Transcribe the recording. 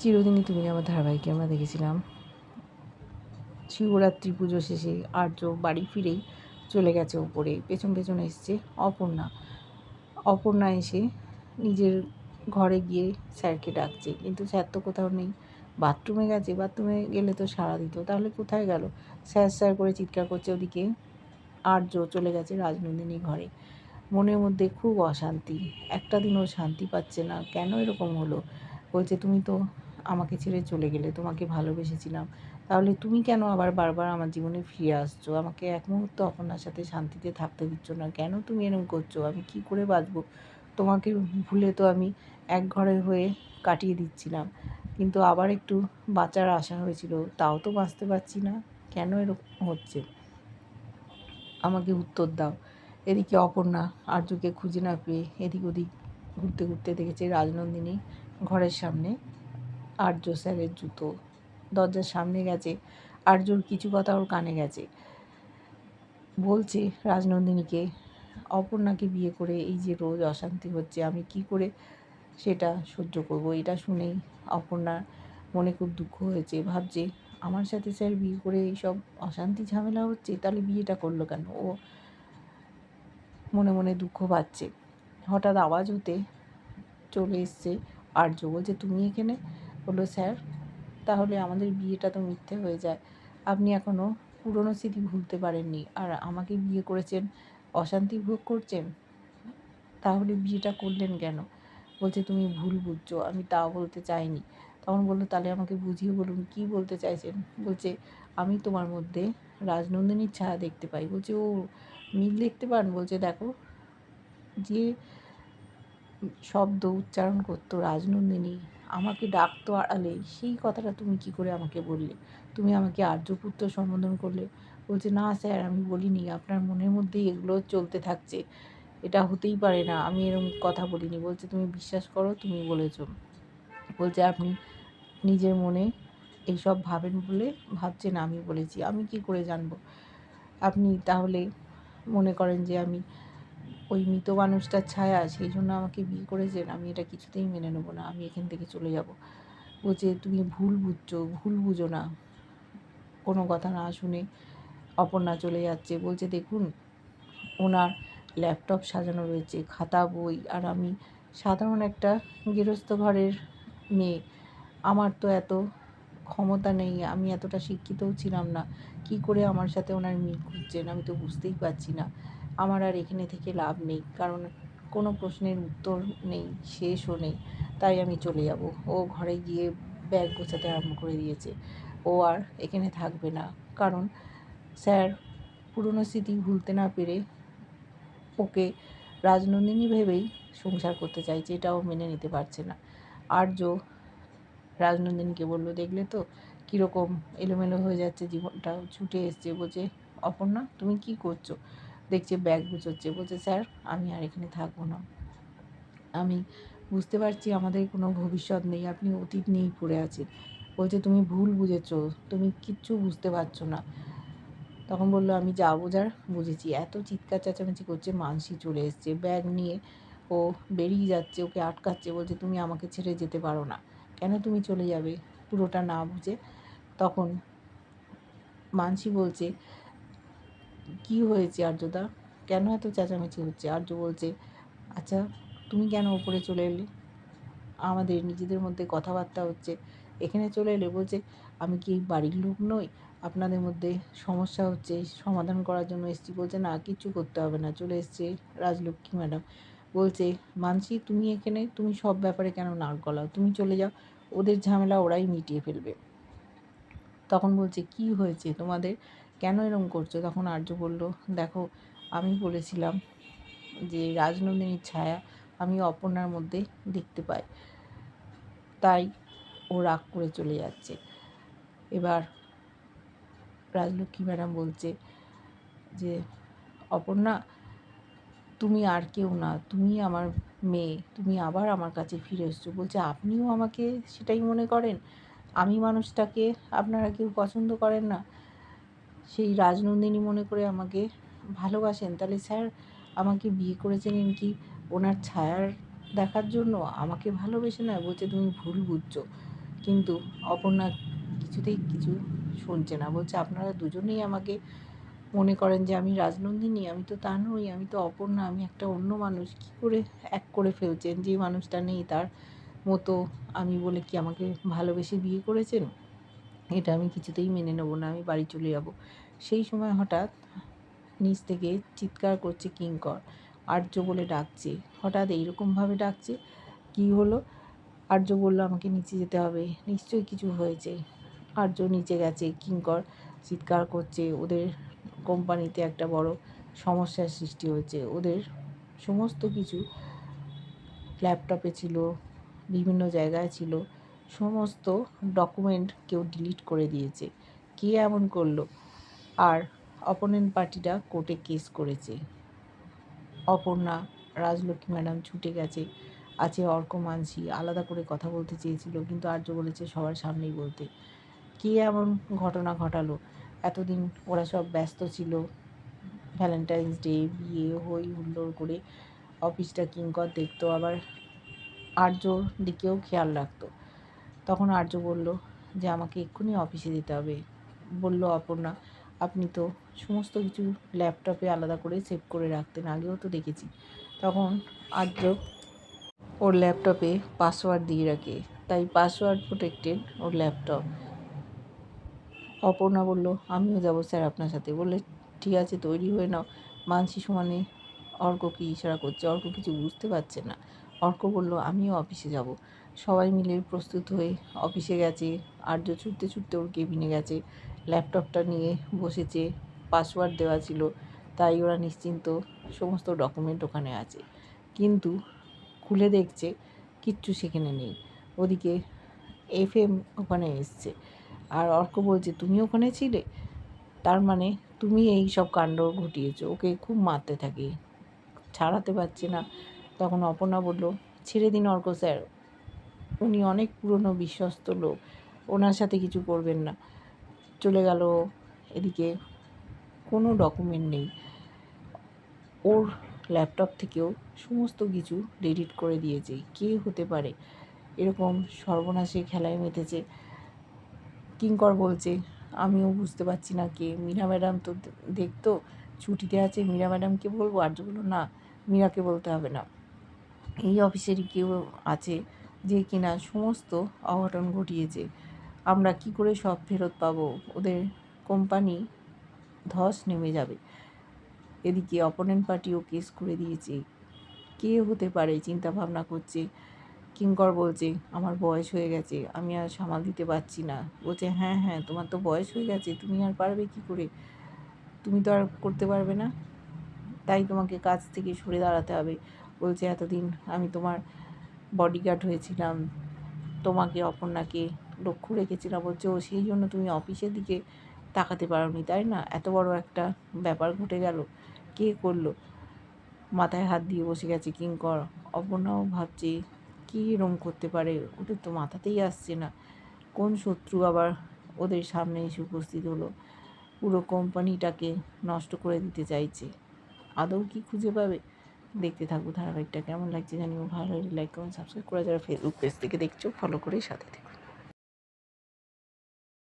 চিরদিনই তুমি আমার ধারাবাহিকে আমরা দেখেছিলাম। শিবরাত্রি পুজো শেষে আর্য বাড়ি ফিরেই চলে গেছে ওপরে পেছন পেছন এসছে অপর্ণা। অপর্ণা এসে নিজের ঘরে গিয়ে স্যারকে ডাকছে। কিন্তু স্যার তো কোথাও নেই। বাথরুমে গেছে। বাথরুমে গেলে তো সাড়া দিত। তাহলে কোথায় গেল? স্যার স্যার করে চিৎকার করছে ওদিকে। আর্য চলে গেছে রাজনন্দিনী ঘরে। মনের মধ্যে খুব অশান্তি। একটা দিনও শান্তি পাচ্ছে না। কেন এরকম হলো? বলছে, তুমি তো আমাকে ছেড়ে চলে গেলে, তোমাকে ভালোবেসেছিলাম। তাহলে তুমি কেন আবার বারবার আমার জীবনে ফিরে আসছো? আমাকে এক মুহূর্ত আপনার সাথে শান্তিতে থাকতে দিচ্ছ না। কেন তুমি এরকম করছ? আমি কি করে বাঁচবো? তোমাকে ভুলে তো আমি এক ঘরে হয়ে কাটিয়ে দিচ্ছিলাম। কিন্তু আবার একটু বাঁচার আশা হয়েছিল। তাও তো বাঁচতে পারছি না। কেন এরকম হচ্ছে? আমাকে উত্তর দাও। এদিকে অপর্ণা আর্যকে খুঁজে না পেয়ে এদিক ওদিক ঘুরতে ঘুরতে দেখেছে রাজনন্দিনী ঘরের সামনে। আর্য স্যারের জুতো। দরজার সামনে গেছে, আর্যর কিছু কথা ওর কানে গেছে। বলছে রাজনন্দিনীকে, অপর্ণাকে বিয়ে করে এই যে রোজ অশান্তি হচ্ছে, আমি কি করে সেটা সহ্য করব? এটা শুনেই অপর্ণার মনে খুব দুঃখ হয়েছে। ভাবছে, আমার সাথে স্যার বিয়ে করে এইসব অশান্তি ঝামেলা হচ্ছে, তাহলে বিয়েটা করল কেন? ও মনে মনে দুঃখ পাচ্ছে। হঠাৎ আওয়াজ হতে চলে এসছে আর্য, বলছে, তুমি এখানে বলল স্যার, তাহলে আমাদের বিয়েটা তো মিথ্যে হয়ে যায়। আপনি এখনও পুরনো স্মৃতি ভুলতে পারেননি আর আমাকে বিয়ে করেছেন, অশান্তি ভোগ করছেন? তাহলে বিয়েটা করলেন কেন? বলছে, তুমি ভুল বুঝছ, আমি তাও বলতে চাইনি। তখন বলল, তাহলে আমাকে বুঝিয়ে বলুন, কি বলতে চাইছেন? বলছে, আমি তোমার মধ্যে রাজনন্দিনীর ছায়া দেখতে পাই। বলছে, ও মিল দেখতে পান? বলছে, দেখো, যে শব্দ উচ্চারণ করতো রাজনন্দিনী। আমাকে ডাকতো আড়ালে, সেই কথাটা তুমি কি করে আমাকে বললে? তুমি আমাকে আর্যপুত্র সম্বোধন করলে? বলছে, না স্যার, আমি বলিনি। আপনার মনের মধ্যেই এগুলো চলতে থাকছে। এটা হতেই পারে না। আমি এরকম কথা বলিনি। বলছে, তুমি বিশ্বাস করো, তুমি বলেছ। বলছে, আপনি নিজের মনে এইসব ভাবেন বলে ভাবছেন, আমি বলেছি। আমি কি করে জানব? আপনি তাহলে মনে করেন যে আমি ওই মৃত মানুষটার ছায়া, সেই জন্য আমাকে বিয়ে করেছেন। আমি এটা কিছুতেই মেনে নেব না। আমি এখান থেকে চলে যাব। বলছে, তুমি ভুল বুঝছ, ভুল বুঝো না। কোনো কথা না শুনে অপর্ণা চলে যাচ্ছে। বলছে, দেখুন, ওনার ল্যাপটপ সাজানো রয়েছে, খাতা, বই, আর আমি সাধারণ একটা গৃহস্থ ঘরের মেয়ে। আমার তো এত ক্ষমতা নেই, আমি এতটা শিক্ষিতও ছিলাম না। কি করে আমার সাথে ওনার মিল খুঁজছেন? আমি তো বুঝতেই পারছি না। আমার আর এখানে থেকে লাভ নেই, কারণ কোনো প্রশ্নের উত্তর নেই, শেষও নেই। তাই আমি চলে যাব। ও ঘরে গিয়ে ব্যাগ গোছাতে আরম্ভ করে দিয়েছে। ও আর এখানে থাকবে না, কারণ স্যার পুরনো স্মৃতি ভুলতে না পেরে ওকে রাজনন্দিনী ভেবেই সংসার করতে চাইছে, এটাও মেনে নিতে পারছে না। আর্য রাজনন্দিনীকে বলল, দেখলে তো কীরকম এলোমেলো হয়ে যাচ্ছে জীবনটা, ছুটে এসছে। বলছে, অপর্ণা, তুমি কি করছ? দেখছে ব্যাগ গুছোচ্ছে। বলছে, স্যার, আমি আর এখানে থাকব না। আমি বুঝতে পারছি আমাদের কোনো ভবিষ্যৎ নেই, আপনি অতীত নিয়েই পড়ে আছেন। বলছে, তুমি ভুল বুঝেছ, তুমি কিচ্ছু বুঝতে পারছ না। তখন বলল, আমি যা বোঝার বুঝেছি। এত চিৎকার চেঁচামেচি করছে, মানসি চলে এসছে। ব্যাগ নিয়ে ও বেরিয়ে যাচ্ছে, ওকে আটকাচ্ছে। বলছে, তুমি আমাকে ছেড়ে যেতে পারো না। কেন তুমি চলে যাবে? পুরোটা না বুঝে তখন মানসি বলছে কি হয়েছে আর্যদা? কেন এত চেঁচামেচি হচ্ছে? আর্য বলছে আচ্ছা তুমি কেন ওপরে চলে এলে? আমাদের নিজেদের মধ্যে কথাবার্তা হচ্ছে। এখানে চলে এলে বলছে, আমি কি বাড়ির লোক নই? আপনাদের মধ্যে সমস্যা হচ্ছে, সমাধান করার জন্য এসছি। বলছে, না, কিচ্ছু করতে হবে না, চলে এসছে রাজলক্ষ্মী ম্যাডাম। বলছে, মানসি, তুমি এখানে, তুমি সব ব্যাপারে কেন নাক গলাও? তুমি চলে যাও, ওদের ঝামেলা ওরাই মিটিয়ে ফেলবে। তখন বলছে, কি হয়েছে তোমাদের? কেন এরম করছ? তখন আর্য বলল, দেখো, আমি বলেছিলাম যে রাজনন্দিনীর ছায়া আমি অপর্ণার মধ্যে দেখতে পাই। তাই ও রাগ করে চলে যাচ্ছে। এবার রাজলক্ষ্মী ম্যাডাম বলছে যে, অপর্ণা, তুমি আর কেউ না, তুমি আমার মেয়ে, তুমি আবার আমার কাছে ফিরে এসছো। বলছে, আপনিও আমাকে সেটাই মনে করেন? আমি মানুষটাকে আপনারা কেউ পছন্দ করেন না? সেই রাজনন্দিনী মনে করে আমাকে ভালোবাসেন। তাহলে স্যার আমাকে বিয়ে করেছিলেন কি? ওনার ছায়ার দেখার জন্য আমাকে ভালোবেসে না বলছে, তুমি ভুল বুঝছ। কিন্তু অপর্ণা কিছুতেই কিছু শুনছে না। বলছে, আপনারা দুজনেই আমাকে মনে করেন যে আমি রাজনন্দিনী, আমি তো তা নই, আমি তো অপর্ণা, আমি একটা অন্য মানুষ। কী করে এক করে ফেলছেন? যে মানুষটা নেই তার মতো আমি বলে কি আমাকে ভালোবেসে বিয়ে করেছেন? এটা আমি কিছুতেই মেনে নেব না, আমি বাড়ি চলে যাব। সেই সময় হঠাৎ নিচ থেকে চিৎকার করছে কিঙ্কর আর্য বলে ডাকছে। হঠাৎ এইরকমভাবে ডাকছে, কি হলো? আর্য বলল, আমাকে নিচে যেতে হবে। নিশ্চয়ই কিছু হয়েছে। আর্য নিচে গেছে কিঙ্কর চিৎকার করছে। ওদের কোম্পানিতে একটা বড় সমস্যার সৃষ্টি হয়েছে। ওদের সমস্ত কিছু ল্যাপটপে ছিল, বিভিন্ন জায়গায় ছিল। সমস্ত ডকুমেন্ট কেউ ডিলিট করে দিয়েছে। কে এমন করল? আর অপোনেন্ট পার্টিটা কোর্টে কেস করেছে। অপর্ণা, রাজলক্ষ্মী ম্যাডাম ছুটে গেছে। আছে অর্ক মানসি আলাদা করে কথা বলতে চেয়েছিল, কিন্তু আর্য বলেছে সবার সামনেই বলতে। কে এমন ঘটনা ঘটালো? এতদিন ওরা সব ব্যস্ত ছিল। ভ্যালেন্টাইন্স ডে বিয়ে হই হুল্লোড় করে অফিসটা কিঙ্কর দেখতো। আবার আর্যর দিকেও খেয়াল রাখতো। তখন আর্য বলল, যে আমাকে এক্ষুনি অফিসে যেতে হবে। বলল অপর্ণা, আপনি তো সমস্ত কিছু ল্যাপটপে আলাদা করে সেভ করে রাখতেন, আগেও তো দেখেছি। তখন আর্য ওর ল্যাপটপে পাসওয়ার্ড দিয়ে রাখে, তাই পাসওয়ার্ড প্রোটেক্টেড ওর ল্যাপটপ অপর্ণা বলল, আমিও যাব স্যার আপনার সাথে। বললে, ঠিক আছে, তৈরি হয়ে নাও। মানসি সমানে অর্ককে ইশারা করছে? অর্ক কিছু বুঝতে পারছে না। অর্ক বলল, আমিও অফিসে যাব। সবাই মিলে প্রস্তুত হয়ে অফিসে গেছে। আর্য ছুটতে ছুটতে ওর কেবিনে গেছে। ল্যাপটপটা নিয়ে বসেছে। পাসওয়ার্ড দেওয়া ছিল। তাই ওরা নিশ্চিন্ত সমস্ত ডকুমেন্ট ওখানে আছে। কিন্তু খুলে দেখছে কিচ্ছু সেখানে নেই। ওদিকে এফ এম ওখানে এসছে। আর অর্ক বলছে, তুমি ওখানে ছিলে? তার মানে তুমি এই সব কাণ্ড ঘটিয়েছো। ওকে খুব মারতে থাকে। ছাড়াতে পারছে না। তখন অপর্ণা বলল, ছেড়ে দিন অর্ক স্যার। উনি অনেক পুরনো, বিশ্বস্ত লোক। ওনার সাথে কিছু করবেন না। চলে গেল এদিকে। কোনো ডকুমেন্ট নেই। ওর ল্যাপটপ থেকেও সমস্ত কিছু ডিলিট করে দিয়েছে। কে হতে পারে? এরকম সর্বনাশে খেলায় মেতেছে। কিঙ্কর বলছে, আমিও বুঝতে পারছি না কে। মীরা ম্যাডাম তো দেখতো ছুটিতে আছে, মীরা ম্যাডামকে বলব? আর্য বলল, না, মীরাকে বলতে হবে না। এই অফিসেরই কেউ আছে যে কিনা সমস্ত অঘটন ঘটিয়েছে, আমরা কি করে সব ফেরত পাবো? ওদের কোম্পানি ধস নেমে যাবে। এদিকে অপোনেন্ট পার্টিও কেস করে দিয়েছে। কে হতে পারে চিন্তা ভাবনা করছে। কিঙ্কর বলছে, আমার বয়স হয়ে গেছে, আমি আর সামাল দিতে পারছি না। বলছে হ্যাঁ হ্যাঁ তোমার তো বয়স হয়ে গেছে, তুমি আর পারবে কি করে? তুমি তো আর করতে পারবে না। তাই তোমাকে কাজ থেকে সরে দাঁড়াতে হবে। বলছে, এতদিন আমি তোমার বডিগার্ড হয়েছিলাম, তোমাকে অপর্ণাকে লক্ষ্য রেখেছিলাম, বলছে, ও, সেই জন্য তুমি অফিসের দিকে তাকাতে পারোনি, তাই না? এত বড় একটা ব্যাপার ঘটে গেল। কে করল? মাথায় হাত দিয়ে বসে গেছে কিঙ্কর অপর্ণাও ভাবছে, কী এরম করতে পারে? ওদের তো মাথাতেই আসছে না। কোন শত্রু আবার ওদের সামনে এসে উপস্থিত হলো? পুরো কোম্পানিটাকে নষ্ট করে দিতে চাইছে। আদৌ কি খুঁজে পাবে? দেখতে থাকব ধারাবাহিকটা কেমন লাগছে জানিও। ভালো লাগলে লাইক কমেন্ট সাবস্ক্রাইব করে যারা ফেসবুক পেজ থেকে দেখছ ফলো করেই সাথে